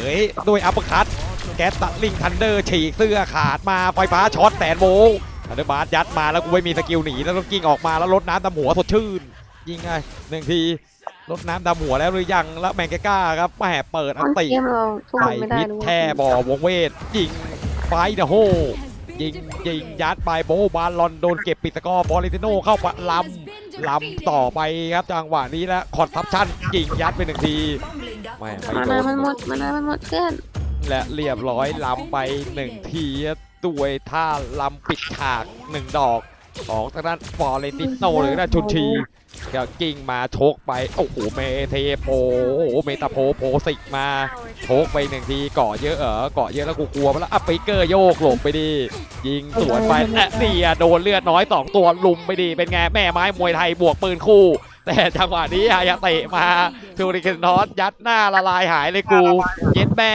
เอ๋ยด้วยอัปเปอร์คัตแก๊สตัดลิงทันเดอร์ฉีกเสื้อขาดมาไฟฟ้าช็อตแสนโวลต์ทันเดอร์บาร์ยัดมาแล้วกูไม่มีสกิลหนีแล้วต้องกิ้งออกมาแล้วลดน้ำดำหัวสดชื่น ยิงไงหนึ่งทีลดน้ำดำหัวแล้วหรือยังแล้วแมงกก้าครับแหมเปิดตอัอนนติเกมเราสู้ใส่มันไม่ได้พิษด้วยแช่บ่อวงเวทยิงไฟเดอะโฮยิงยิงยัดไปโบบาลอนโดนเก็บปิดตะกร้อบอลิติโนเข้าปะลำลำต่อไปครับจังหวะนี้แล้วคอนทับชั่นยิงยัดไปหนึ่งที ไม่ไม่มาโดนานมันหมดมานามันหมดเพื่อนและเรียบร้อยลำไปหนึ่งทีด้วยท่าลำปิดฉากหนึ่งดอก ของทางด้านฟอร์เรนติโนหรือด้านชุนชีก็กิ้งมาโชกไป โอ้โห เมเทโพโอ้โหเมตาโพโพสิกมาโชกไปหนึ่งทีเกาะเยอะเหรอเกาะเยอะแล้วกูกลัวมาแล้วอะปิกเกอร์โยกหลบไปดี ยิงสวนไปและนี่อะโดนเลือดน้อยสองตัวลุมไปดีเป็นไงแม่ไม้มวยไทยบวกปืนคู่ แต่จังหวะนี้ฮายาเตะมาทูริเคนทอสยัดหน้าละลายหายเลยกู เย็ดแม่